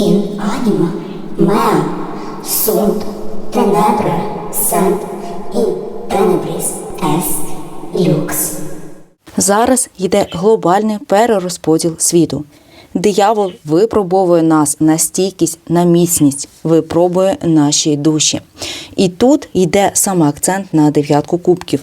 in anima mea sunt tenebra sed in tenebris est lux. Зараз йде глобальний перерозподіл світу. Диявол випробовує нас на стійкість, на міцність, випробує наші душі. І тут йде саме акцент на дев'ятку кубків.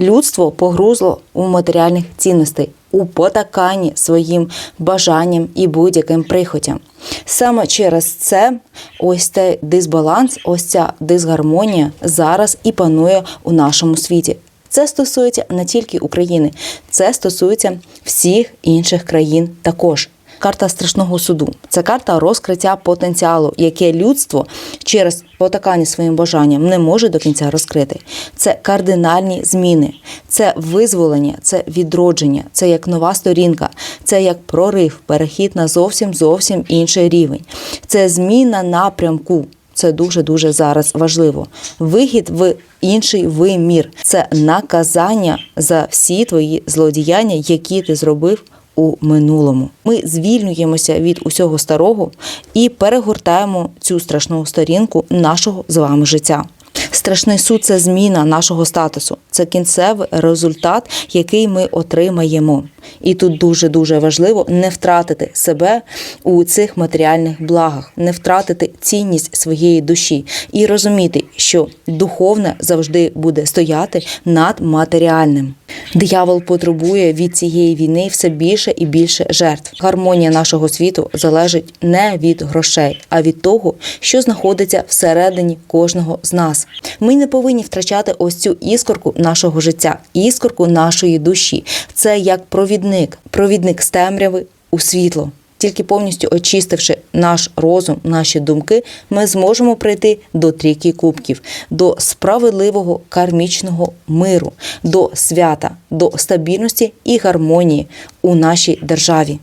Людство погрузло у матеріальних цінностей, у потаканні своїм бажанням і будь-яким прихотям. Саме через це ось цей дисбаланс, ось ця дисгармонія зараз і панує у нашому світі. Це стосується не тільки України, це стосується всіх інших країн також. Карта страшного суду це карта розкриття потенціалу, яке людство через потакання своїм бажанням не може до кінця розкрити. Це кардинальні зміни, це визволення, це відродження, це як нова сторінка, це як прорив, перехід на зовсім зовсім інший рівень. Це зміна напрямку. Це дуже дуже зараз важливо. Вихід в інший вимір це наказання за всі твої злодіяння, які ти зробив у минулому. Ми звільнюємося від усього старого і перегортаємо цю страшну сторінку нашого з вами життя. Страшний суд це зміна нашого статусу, це кінцевий результат, який ми отримаємо. І тут дуже дуже важливо не втратити себе у цих матеріальних благах, не втратити цінність своєї душі і розуміти, що духовне завжди буде стояти над матеріальним. Диявол потребує від цієї війни все більше і більше жертв. Гармонія нашого світу залежить не від грошей, а від того, що знаходиться всередині кожного з нас. Ми не повинні втрачати ось цю іскорку нашого життя, іскорку нашої душі. Це як провідник, провідник з темряви у світло. Тільки повністю очистивши наш розум, наші думки, ми зможемо прийти до трійки кубків, до справедливого кармічного миру, до свята, до стабільності і гармонії у нашій державі.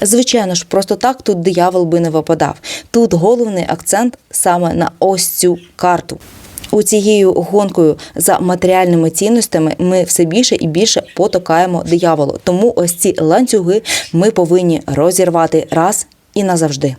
Звичайно ж, просто так тут диявол би не випадав. Тут головний акцент саме на ось цю карту. У цією гонкою за матеріальними цінностями ми все більше і більше потокаємо дияволу. Тому ось ці ланцюги ми повинні розірвати раз і назавжди.